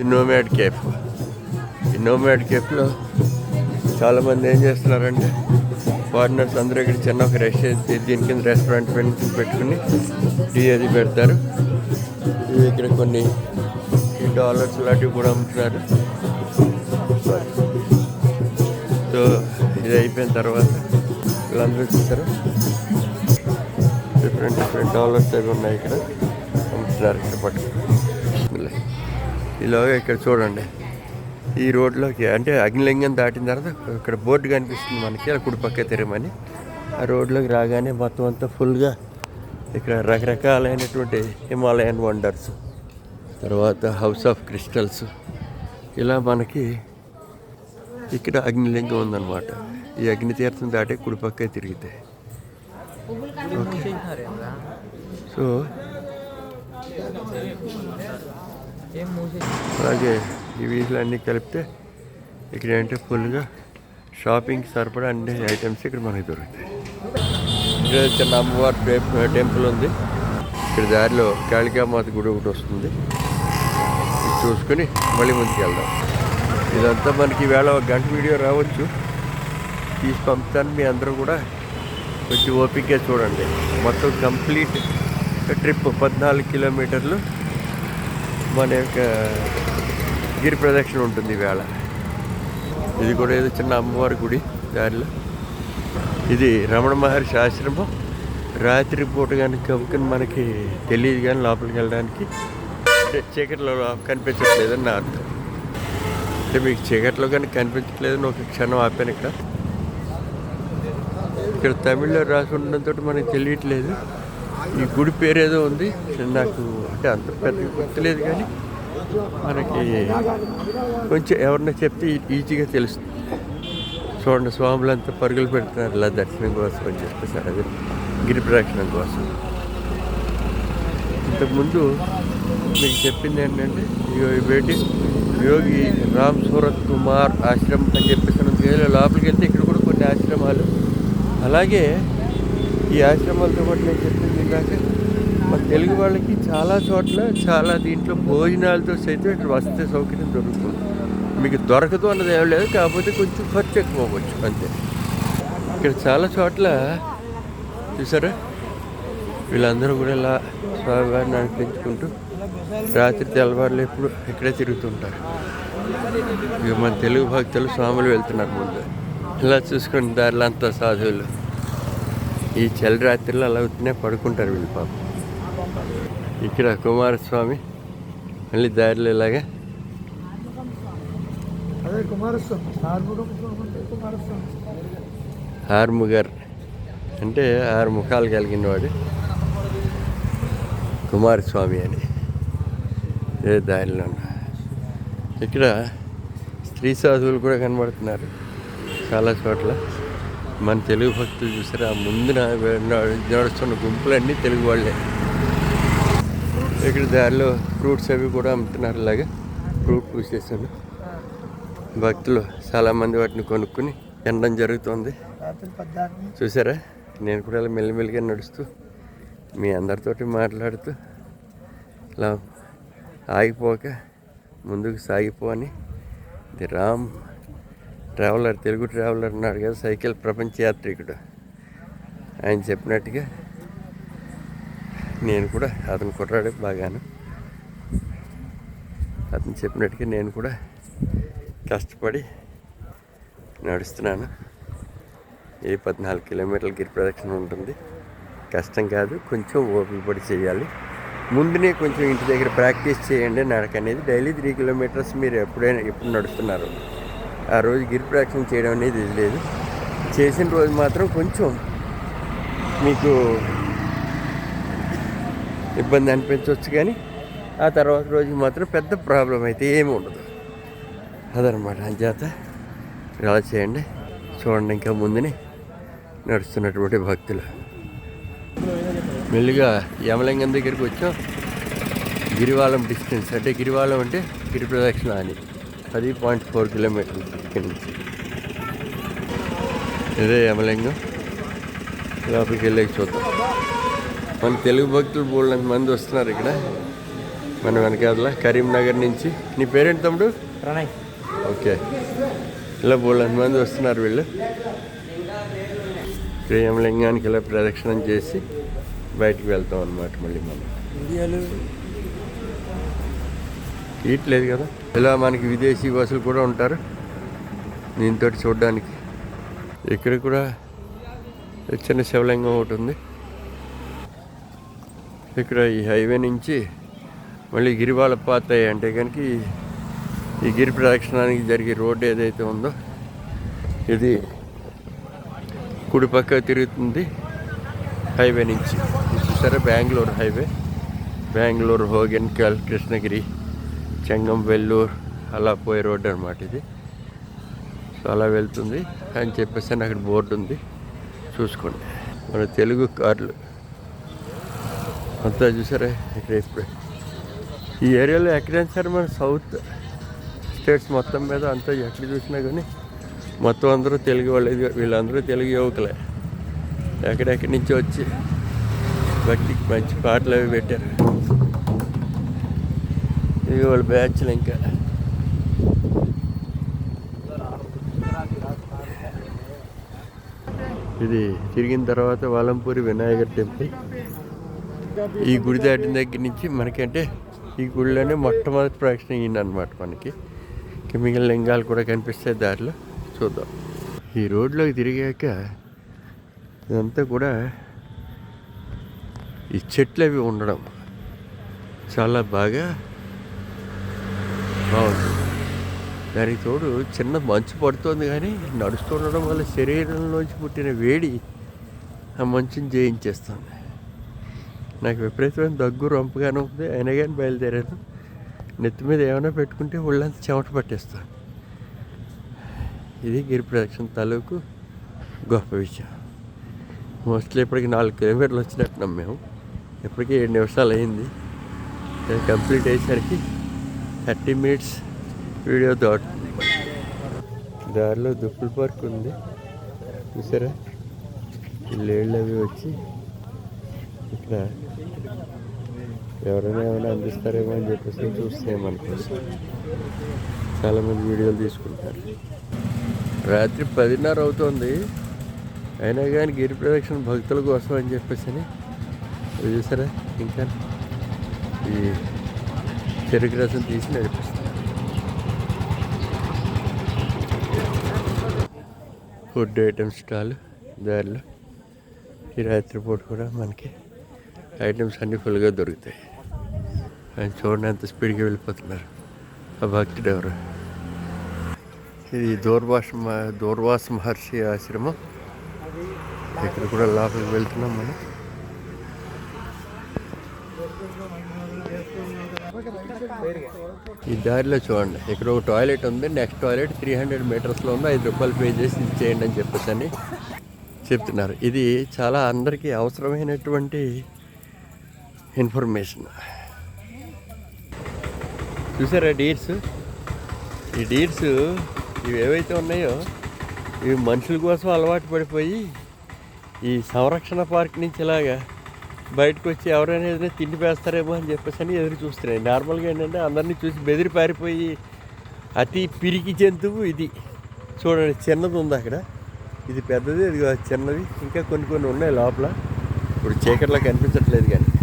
ఈ nomad cafe ఈ కేఫ్లో చాలామంది ఏం చేస్తున్నారంటే ఫారినర్స్ అందరూ ఇక్కడ చిన్న ఒక రెస్ట్ దీని కింద రెస్టారెంట్ పెన్- పెట్టుకుని టీ అది పెడతారు. ఇవి ఇక్కడ కొన్ని డాలర్స్ లాంటివి కూడా అమ్ముతున్నారు. సో ఇది అయిపోయిన తర్వాత వీళ్ళందరూ చూస్తారు. డిఫరెంట్ డిఫరెంట్ డాలర్స్ అవి ఉన్నాయి ఇక్కడ. అమ్ముతున్నారు ఇక్కడ పట్టుకుని. ఈలోగా ఇక్కడ చూడండి. ఈ రోడ్లోకి అంటే అగ్నిలింగం దాటిన తర్వాత ఇక్కడ బోర్డు కనిపిస్తుంది మనకి అలా కుడిపక్క తిరగమని ఆ రోడ్లోకి రాగానే మొత్తం అంతా ఫుల్గా ఇక్కడ రకరకాలైనటువంటి హిమాలయన్ వండర్స్ తర్వాత హౌస్ ఆఫ్ క్రిస్టల్స్. ఇలా మనకి ఇక్కడ అగ్నిలింగం ఉందన్నమాట. ఈ అగ్ని తీర్థం దాటే కుడిపక్కే తిరిగితే. ఓకే. సో ఏం మూసి అలాగే ఈ వీధులన్నీ కలిపితే ఇక్కడ ఏంటంటే ఫుల్గా షాపింగ్ సరిపడా అన్ని ఐటమ్స్ ఇక్కడ మనకి దొరుకుతాయి. ఇక్కడ చిన్న అమ్మవారి టెంప్- టెంపుల్ ఉంది. ఇక్కడ దారిలో కాళికామాత గుడి ఒకటి వస్తుంది. ఇది చూసుకొని మళ్ళీ ముందుకు వెళ్దాం. ఇదంతా మనకి ఈవేళ ఒక గంట వీడియో రావచ్చు. తీసి పంపుతాను. మీ అందరూ కూడా కొంచెం ఓపికగా చూడండి. మొత్తం కంప్లీట్ ట్రిప్ పద్నాలుగు కిలోమీటర్లు మన యొక్క గిరి ప్రదక్షిణ ఉంటుంది వేళ ఇది కూడా ఏదో చిన్న అమ్మవారి గుడి దారిలో. ఇది రమణ మహర్షి ఆశ్రమం. రాత్రి పూట కానీ కప్పుకొని మనకి తెలియదు కానీ లోపలికి వెళ్ళడానికి చీకట్లో కనిపించట్లేదని నా అర్థం. అంటే మీకు చీకట్లో కానీ కనిపించట్లేదని ఒక క్షణం ఆపాను ఇక్కడ. ఇక్కడ తమిళ్ళో రాసి ఉండడంతో మనకి తెలియట్లేదు. ఈ గుడి పేరు ఏదో ఉంది. నాకు అంటే అంత పెద్ద గుర్తులేదు కానీ మనకి కొంచెం ఎవరన్నా చెప్తే ఈజీగా తెలుస్తుంది. చూడండి స్వాములంతా పరుగులు పెడుతున్నారు. ఇలా దర్శనం కోసం అని చెప్పేసారు అది గిరి ప్రదక్షిణం కోసం. ఇంతకుముందు మీకు చెప్పింది ఏంటంటే యోగి బేటి యోగి రామ్ సూరత్ కుమార్ ఆశ్రమం అని చెప్పేసి ఉంది. లోపలికి వెళ్తే ఇక్కడ కూడా కొన్ని ఆశ్రమాలు. అలాగే ఈ ఆశ్రమాలతో పాటు నేను చెప్పింది కాక మన తెలుగు వాళ్ళకి చాలా చోట్ల చాలా దీంట్లో భోజనాలతో సైతం ఇక్కడ వస్తే సౌకర్యం దొరుకుతుంది. మీకు దొరకదు అన్నది ఏం లేదు కాకపోతే కొంచెం ఖర్చు ఎక్కువ అవ్వచ్చు అంతే. ఇక్కడ చాలా చోట్ల చూసారా? వీళ్ళందరూ కూడా ఇలా స్వామివారిని అనిపించుకుంటూ రాత్రి తెల్లవారులు ఎప్పుడు ఇక్కడే తిరుగుతుంటారు. ఇక మన తెలుగు భక్తులు స్వాములు వెళ్తున్నారు ముందు. ఇలా చూసుకుని దారిలో అంతా సాధువులు. ఈ చలి రాత్రిలో అలా అవుతూనే పడుకుంటారు వీళ్ళు పాపం. ఇక్కడ కుమారస్వామి మళ్ళీ దారిలో ఇలాగా. ఆరుముగర్ అంటే ఆరు ముఖాలు కలిగిన వాడు కుమారస్వామి అని. ఏ దారిలో ఉన్న. ఇక్కడ స్త్రీ సాధువులు కూడా కనబడుతున్నారు చాలా చోట్ల. మన తెలుగు భక్తులు చూసారు? ముందు నడుస్తున్న గుంపులన్నీ తెలుగు వాళ్ళే. ఇక్కడ దారిలో ఫ్రూట్స్ అవి కూడా అమ్ముతున్నారు ఇలాగా ఫ్రూట్ పూసేసాను భక్తులు చాలామంది వాటిని కొనుక్కుని తినడం జరుగుతుంది. చూసారా? నేను కూడా ఇలా మెల్లిమెల్లిగా నడుస్తూ మీ అందరితోటి మాట్లాడుతూ ఇలా ఆగిపోక ముందుకు సాగిపో అని ఇది రామ్ ట్రావెలర్ తెలుగు ట్రావెలర్ ఉన్నాడు కదా సైకిల్ ప్రపంచ యాత్రికుడు. ఆయన చెప్పినట్టుగా నేను కూడా అతను కుర్రాడు బాగాను. అతను చెప్పినట్టుగా నేను కూడా కష్టపడి నడుస్తున్నాను. ఏ పద్నాలుగు కిలోమీటర్ల గిరి ప్రదక్షిణ ఉంటుంది. కష్టం కాదు కొంచెం ఓపిక పడి చేయాలి. ముందునే కొంచెం ఇంటి దగ్గర ప్రాక్టీస్ చేయండి నడక అనేది. డైలీ త్రీ కిలోమీటర్స్ మీరు ఎప్పుడైనా ఎప్పుడు నడుస్తున్నారు? ఆ రోజు గిరి ప్రదక్షిణ చేయడం అనేది లేదు. చేసిన రోజు మాత్రం కొంచెం మీకు ఇబ్బంది అనిపించవచ్చు కానీ ఆ తర్వాత రోజు మాత్రం పెద్ద ప్రాబ్లం అయితే ఏమి ఉండదు. అదనమాట. అంచేత ఇలా చేయండి. చూడండి ఇంకా ముందుని నడుస్తున్నటువంటి భక్తులు. మెల్లిగా యమలింగం దగ్గరికి వచ్చాం. గిరివాలం డిస్టెన్స్ అంటే గిరివాలం అంటే గిరి ప్రదక్షిణ అని. పది పాయింట్ ఫోర్ కిలోమీటర్లు ఇక్కడి నుంచి ఇదే యమలింగం. లోపలికి వెళ్ళేకి చూద్దాం. మన తెలుగు భక్తులు బోళ్ళంత మంది వస్తున్నారు ఇక్కడ. మన వెనకాల కరీంనగర్ నుంచి. నీ పేరేంటి తమ్ముడు? ప్రణయ్. ఓకే. ఇలా బోళ్ళని మంది వస్తున్నారు వీళ్ళు. శ్రీయంలింగానికి ఇలా ప్రదక్షిణం చేసి బయటికి వెళ్తాం అన్నమాట మళ్ళీ మనం. ఇండియాలో తీయట్లేదు కదా. ఇలా మనకి విదేశీ బస్సులు కూడా ఉంటారు. దీంతో చూడడానికి. ఇక్కడ కూడా చిన్న శివలింగం ఒకటి ఉంది. ఇక్కడ ఈ హైవే నుంచి మళ్ళీ గిరివాల పాత అంటే కనుక ఈ- గిరి ప్రదక్షిణానికి జరిగే రోడ్డు ఏదైతే ఉందో ఇది కుడి పక్క తిరుగుతుంది హైవే నుంచి. సరే చూసారా? బెంగళూరు హైవే. బెంగళూరు హోగెన్కల్ కృష్ణగిరి. చెంగం వెల్లూరు అలా పోయే రోడ్డు అనమాట ఇది. సో అలా వెళ్తుంది. అని చెప్పేసి అని అక్కడ బోర్డు ఉంది. చూసుకోండి. మన తెలుగు కార్లు. అంతా చూసారా? ఇక్కడ ఈ ఏరియాలో ఎక్కడైనా సరే మన సౌత్ స్టేట్స్ మొత్తం మీద అంతా ఎక్కడ చూసినా కానీ మొత్తం అందరూ తెలుగు వాళ్ళే. వీళ్ళందరూ తెలుగు యువకులే. ఎక్కడెక్కడి నుంచి వచ్చి బట్టి మంచి పాటలు అవి పెట్టారు. ఇది వాళ్ళ బ్యాచ్లు ఇంకా. ఇది తిరిగిన తర్వాత వాలంపూరి వినాయకర్ టెంపుల్. ఈ గుడి దాటిన దగ్గర నుంచి మనకంటే ఈ గుడిలోనే మొట్టమొదటి ప్రదక్షిణ అయ్యింది అనమాట మనకి. కెమికల్ మిగిలిన లింగాలు కూడా కనిపిస్తాయి దారిలో. చూద్దాం. ఈ రోడ్లోకి తిరిగాక ఇదంతా కూడా ఈ చెట్లు అవి ఉండడం చాలా బాగా బాగుంది దానికి తోడు చిన్న మంచు పడుతోంది కానీ నడుస్తుండడం వల్ల శరీరంలోంచి పుట్టిన వేడి ఆ మంచుని జయించేస్తుంది. నాకు విపరీతమైన దగ్గు రొంపగానే ఉంది. అయినా కానీ బయలుదేరాను. నెత్తి మీద ఏమైనా పెట్టుకుంటే ఒళ్ళంతా చెమట పట్టేస్తాను ఇది గిరి ప్రదక్షిణ తాలూకు గొప్ప విషయం. మోస్ట్లీ ఇప్పటికి నాలుగు కిలోమీటర్లు వచ్చినట్టున్నాం మేము. ఇప్పటికీ ఏడు నిమిషాలు అయింది. కంప్లీట్ అయ్యేసరికి థర్టీ మినిట్స్ వీడియో దాట్ దారిలో దుప్పుల పార్క్ ఉంది. చూసారా? లేళ్ళు అవి వచ్చి ఇక్కడ ఎవరైనా ఏమైనా అందిస్తారేమో అని చెప్పేసి చూస్తామనుకోసం చాలామంది వీడియోలు తీసుకుంటారు. రాత్రి పదిన్నర అవుతుంది. అయినా కానీ గిరి ప్రదక్షిణ భక్తుల కోసం అని చెప్పేసి అని. చూసారా? ఇంకా ఈ చెరుకు రసం తీసి నడిపిస్తాను ఫుడ్ ఐటమ్స్ స్టాల్ దారిలో ఈ రాత్రిపూట కూడా మనకి ఐటమ్స్ అన్నీ ఫుల్గా దొరుకుతాయి. ఆయన చూడండి ఎంత స్పీడ్గా వెళ్ళిపోతున్నారు. ఆ భక్తుడు ఎవరు? ఇది దూర్వాస దూర్వాస మహర్షి ఆశ్రమం. ఇక్కడ కూడా లోపలికి వెళ్తున్నాం మనం. ఈ దారిలో చూడండి. ఇక్కడ ఒక టాయిలెట్ ఉంది. నెక్స్ట్ టాయిలెట్ త్రీ హండ్రెడ్ మీటర్స్లో ఉంది. ఐదు రూపాయలు పే చేసి ఇది చేయండి అని చెప్పేసి అని చెప్తున్నారు. ఇది చాలా అందరికీ అవసరమైనటువంటి ఇన్ఫర్మేషన్. చూసారా డీర్స్ ఈ డీడ్స్ ఇవి ఏవైతే ఉన్నాయో ఇవి మనుషుల కోసం అలవాటు పడిపోయి ఈ సంరక్షణ పార్క్ నుంచి ఇలాగా బయటకు వచ్చి ఎవరైనా ఏదైనా తిండి వేస్తారేమో అని చెప్పేసి అని ఎదురు చూస్తున్నాయి. నార్మల్గా ఏంటంటే అందరినీ చూసి బెదిరి పారిపోయి అతి పిరికి జంతువు ఇది. చూడండి చిన్నది ఉంది అక్కడ. ఇది పెద్దది ఇది చిన్నది. ఇంకా కొన్ని కొన్ని ఉన్నాయి లోపల. ఇప్పుడు చీకట్లో కనిపించట్లేదు కానీ.